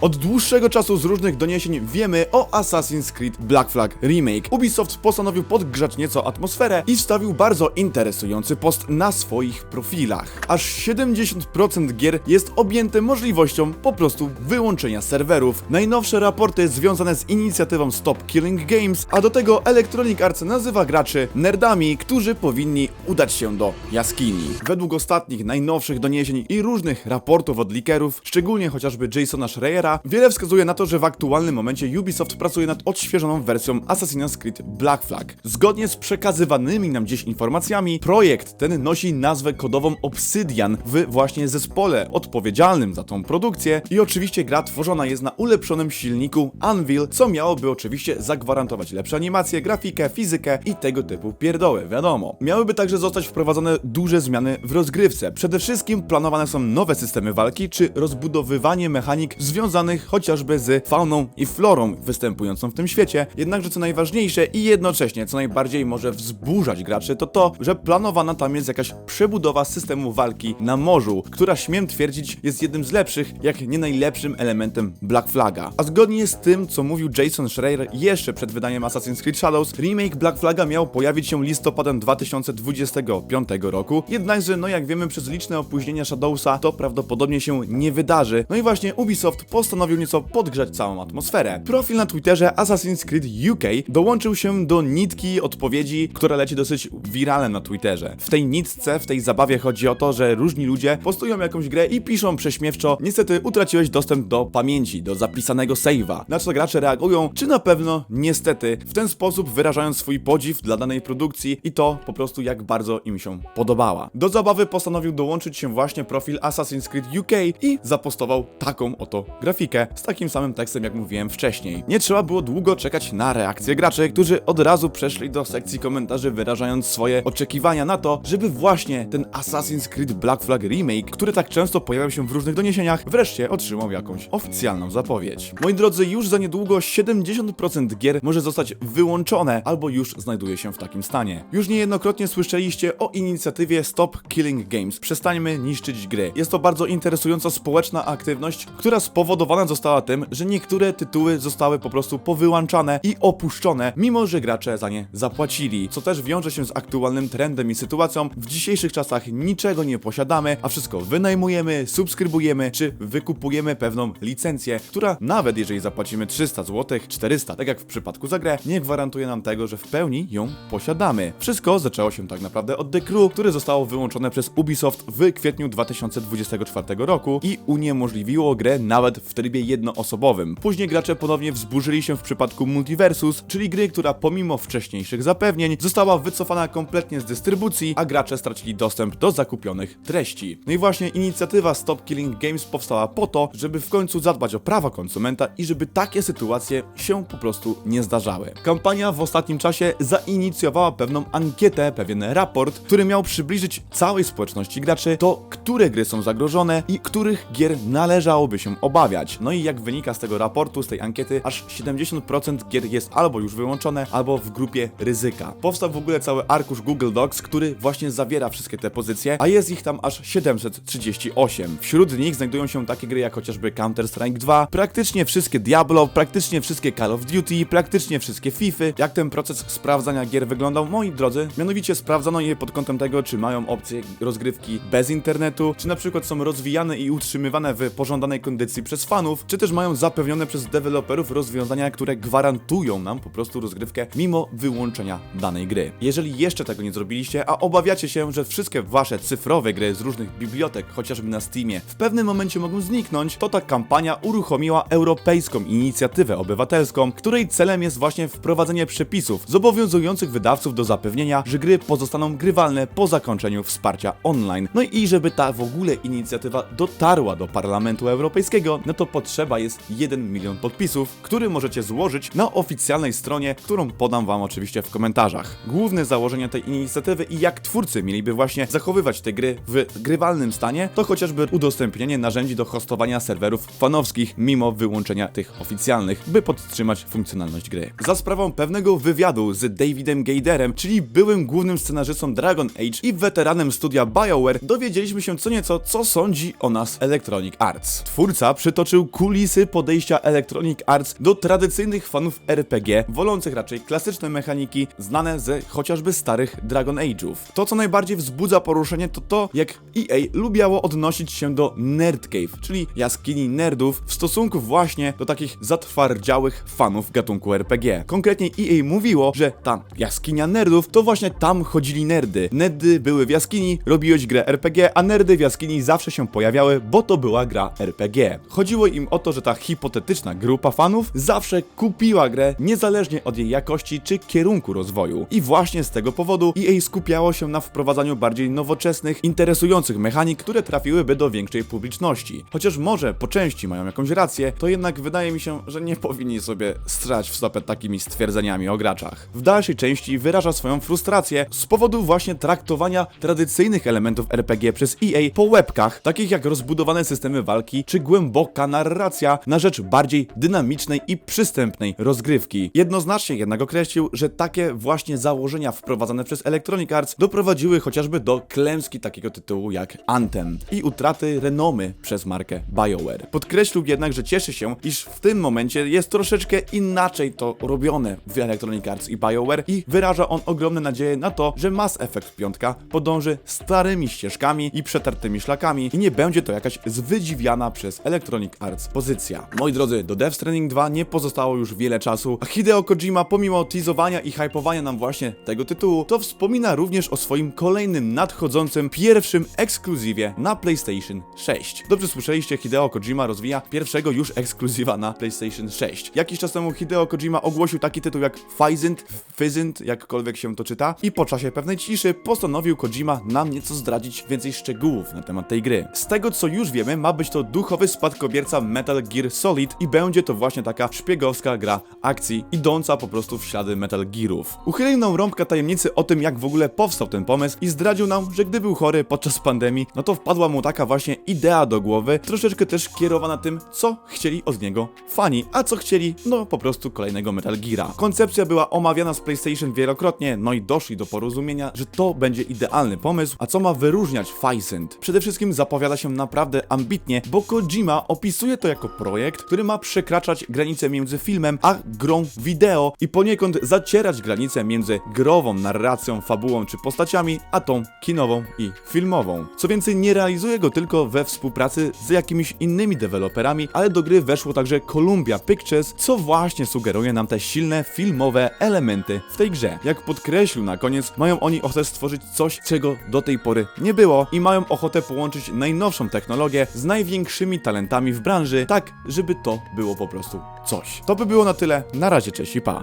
Od dłuższego czasu z różnych doniesień wiemy o Assassin's Creed Black Flag Remake. Ubisoft postanowił podgrzać nieco atmosferę i wstawił bardzo interesujący post na swoich profilach. Aż 70% gier jest objęte możliwością po prostu wyłączenia serwerów. Najnowsze raporty związane z inicjatywą Stop Killing Games, a do tego Electronic Arts nazywa graczy nerdami, którzy powinni udać się do jaskini. Według ostatnich, najnowszych doniesień i różnych raportów od leakerów, szczególnie chociażby Jasona Schreiera, wiele wskazuje na to, że w aktualnym momencie Ubisoft pracuje nad odświeżoną wersją Assassin's Creed Black Flag. Zgodnie z przekazywanymi nam dziś informacjami, projekt ten nosi nazwę kodową Obsidian w właśnie zespole odpowiedzialnym za tą produkcję i oczywiście gra tworzona jest na ulepszonym silniku Anvil, co miałoby oczywiście zagwarantować lepsze animacje, grafikę, fizykę i tego typu pierdoły, wiadomo. Miałyby także zostać wprowadzone duże zmiany w rozgrywce. Przede wszystkim planowane są nowe systemy walki czy rozbudowywanie mechanik związanych chociażby z fauną i florą występującą w tym świecie. Jednakże co najważniejsze i jednocześnie co najbardziej może wzburzać graczy to to, że planowana tam jest jakaś przebudowa systemu walki na morzu, która śmiem twierdzić jest jednym z lepszych, jak nie najlepszym elementem Black Flaga. A zgodnie z tym, co mówił Jason Schreier jeszcze przed wydaniem Assassin's Creed Shadows, remake Black Flaga miał pojawić się listopadem 2025 roku, jednakże no jak wiemy przez liczne opóźnienia Shadowsa to prawdopodobnie się nie wydarzy. No i właśnie Ubisoft postanowił nieco podgrzać całą atmosferę. Profil na Twitterze Assassin's Creed UK dołączył się do nitki odpowiedzi, która leci dosyć wiralem na Twitterze. W tej nitce, w tej zabawie chodzi o to, że różni ludzie postują jakąś grę i piszą prześmiewczo niestety utraciłeś dostęp do pamięci, do zapisanego save'a. Na co gracze reagują, czy na pewno niestety, w ten sposób wyrażając swój podziw dla danej produkcji i to po prostu jak bardzo im się podobała. Do zabawy postanowił dołączyć się właśnie profil Assassin's Creed UK i zapostował taką oto grafikę z takim samym tekstem jak mówiłem wcześniej. Nie trzeba było długo czekać na reakcję graczy, którzy od razu przeszli do sekcji komentarzy wyrażając swoje oczekiwania na to, żeby właśnie ten Assassin's Creed Black Flag Remake, który tak często pojawiał się w różnych doniesieniach, wreszcie otrzymał jakąś oficjalną zapowiedź. Moi drodzy, już za niedługo 70% gier może zostać wyłączone albo już znajduje się w takim stanie. Już niejednokrotnie słyszeliście o inicjatywie Stop Killing Games. Przestańmy niszczyć gry. Jest to bardzo interesująca społeczna aktywność, która spowodowana została tym, że niektóre tytuły zostały po prostu powyłączane i opuszczone, mimo że gracze za nie zapłacili, co też wiąże się z aktualnym trendem i sytuacją. W dzisiejszych czasach niczego nie posiadamy, a wszystko wynajmujemy, subskrybujemy czy wykupujemy pewną licencję, która nawet jeżeli zapłacimy 300 zł, 400, tak jak w przypadku za grę, nie gwarantuje nam tego, że w pełni ją posiadamy. Wszystko zaczęło się tak naprawdę od The Crew, które zostało wyłączone przez Ubisoft w kwietniu 2024 roku i uniemożliwiło grę nawet w trybie jednoosobowym. Później gracze ponownie wzburzyli się w przypadku Multiversus, czyli gry, która pomimo wcześniejszych zapewnień została wycofana kompletnie z dystrybucji, a gracze stracili dostęp do zakupionych treści. No i właśnie inicjatywa Stop Killing Games powstała po to, żeby w końcu zadbać o prawa konsumenta i żeby takie sytuacje się po prostu nie zdarzały. Kampania w ostatnim czasie zainicjowała pewną ankietę, pewien raport, który miał przybliżyć całej społeczności graczy to, które gry są zagrożone i których gier należałoby się obawiać. No i jak wynika z tego raportu, z tej ankiety, aż 70% gier jest albo już wyłączone, albo w grupie ryzyka. Powstał w ogóle cały arkusz Google Docs, który właśnie zawiera wszystkie te pozycje, a jest ich tam aż 738. Wśród nich znajdują się takie gry jak chociażby Counter-Strike 2, praktycznie wszystkie Diablo, praktycznie wszystkie Call of Duty, praktycznie wszystkie FIFA. Jak ten proces sprawdzania gier wyglądał, moi drodzy? Mianowicie sprawdzano je pod kątem tego, czy mają opcję rozgrywki bez internetu, czy na przykład są rozwijane i utrzymywane w pożądanej kondycji przez fanów, czy też mają zapewnione przez deweloperów rozwiązania, które gwarantują nam po prostu rozgrywkę mimo wyłączenia danej gry. Jeżeli jeszcze tego nie zrobiliście, a obawiacie się, że wszystkie wasze cyfrowe gry z różnych bibliotek, chociażby na Steamie, w pewnym momencie mogą zniknąć, to ta kampania uruchomiła Europejską Inicjatywę Obywatelską, której celem jest właśnie wprowadzenie przepisów zobowiązujących wydawców do zapewnienia, że gry pozostaną grywalne po zakończeniu wsparcia online. No i żeby ta w ogóle inicjatywa dotarła do Parlamentu Europejskiego, no to potrzeba jest 1 milion podpisów, który możecie złożyć na oficjalnej stronie, którą podam wam oczywiście w komentarzach. Główne założenie tej inicjatywy i jak twórcy mieliby właśnie zachowywać te gry w grywalnym stanie, to chociażby udostępnienie narzędzi do hostowania serwerów fanowskich mimo wyłączenia tych oficjalnych, by podtrzymać funkcjonalność gry. Za sprawą pewnego wywiadu z Davidem Gaderem, czyli byłym głównym scenarzystą Dragon Age i weteranem studia BioWare, dowiedzieliśmy się co nieco, co sądzi o nas Electronic Arts. Twórca przytoczył przytoczył kulisy podejścia Electronic Arts do tradycyjnych fanów RPG, wolących raczej klasyczne mechaniki znane ze chociażby starych Dragon Age'ów. To, co najbardziej wzbudza poruszenie, to to, jak EA lubiało odnosić się do Nerd Cave, czyli jaskini nerdów w stosunku właśnie do takich zatwardziałych fanów gatunku RPG. Konkretnie EA mówiło, że ta jaskinia nerdów to właśnie tam chodzili nerdy. Nerdy były w jaskini, robiłeś grę RPG, a nerdy w jaskini zawsze się pojawiały, bo to była gra RPG. Chodziło im o to, że ta hipotetyczna grupa fanów zawsze kupiła grę, niezależnie od jej jakości czy kierunku rozwoju. I właśnie z tego powodu EA skupiało się na wprowadzaniu bardziej nowoczesnych, interesujących mechanik, które trafiłyby do większej publiczności. Chociaż może po części mają jakąś rację, to jednak wydaje mi się, że nie powinni sobie strać w stopę takimi stwierdzeniami o graczach. W dalszej części wyraża swoją frustrację z powodu właśnie traktowania tradycyjnych elementów RPG przez EA po łebkach, takich jak rozbudowane systemy walki czy głęboka narracja na rzecz bardziej dynamicznej i przystępnej rozgrywki. Jednoznacznie jednak określił, że takie właśnie założenia wprowadzane przez Electronic Arts doprowadziły chociażby do klęski takiego tytułu jak Anthem i utraty renomy przez markę BioWare. Podkreślił jednak, że cieszy się, iż w tym momencie jest troszeczkę inaczej to robione w Electronic Arts i BioWare i wyraża on ogromne nadzieje na to, że Mass Effect 5 podąży starymi ścieżkami i przetartymi szlakami i nie będzie to jakaś zwydziwiana przez Electronic Arts pozycja. Moi drodzy, do Death Stranding 2 nie pozostało już wiele czasu, a Hideo Kojima pomimo teasowania i hypowania nam właśnie tego tytułu, to wspomina również o swoim kolejnym nadchodzącym pierwszym ekskluzywie na PlayStation 6. Dobrze słyszeliście, Hideo Kojima rozwija pierwszego już ekskluzywa na PlayStation 6. Jakiś czas temu Hideo Kojima ogłosił taki tytuł jak Physint, Physint, jakkolwiek się to czyta, i po czasie pewnej ciszy postanowił Kojima nam nieco zdradzić więcej szczegółów na temat tej gry. Z tego co już wiemy, ma być to duchowy spadkobierca Metal Gear Solid i będzie to właśnie taka szpiegowska gra akcji, idąca po prostu w ślady Metal Gearów. Uchylił nam rąbka tajemnicy o tym, jak w ogóle powstał ten pomysł i zdradził nam, że gdy był chory podczas pandemii, no to wpadła mu taka właśnie idea do głowy, troszeczkę też kierowana tym, co chcieli od niego fani, a co chcieli, no po prostu kolejnego Metal Geara. Koncepcja była omawiana z PlayStation wielokrotnie, no i doszli do porozumienia, że to będzie idealny pomysł, a co ma wyróżniać Physint? Przede wszystkim zapowiada się naprawdę ambitnie, bo Kojima opisuje to jako projekt, który ma przekraczać granice między filmem a grą wideo i poniekąd zacierać granice między grową narracją, fabułą czy postaciami, a tą kinową i filmową. Co więcej, nie realizuje go tylko we współpracy z jakimiś innymi deweloperami, ale do gry weszło także Columbia Pictures, co właśnie sugeruje nam te silne filmowe elementy w tej grze. Jak podkreślił na koniec, mają oni ochotę stworzyć coś, czego do tej pory nie było i mają ochotę połączyć najnowszą technologię z największymi talentami w branży, tak żeby to było po prostu coś. To by było na tyle. Na razie, cześć i pa.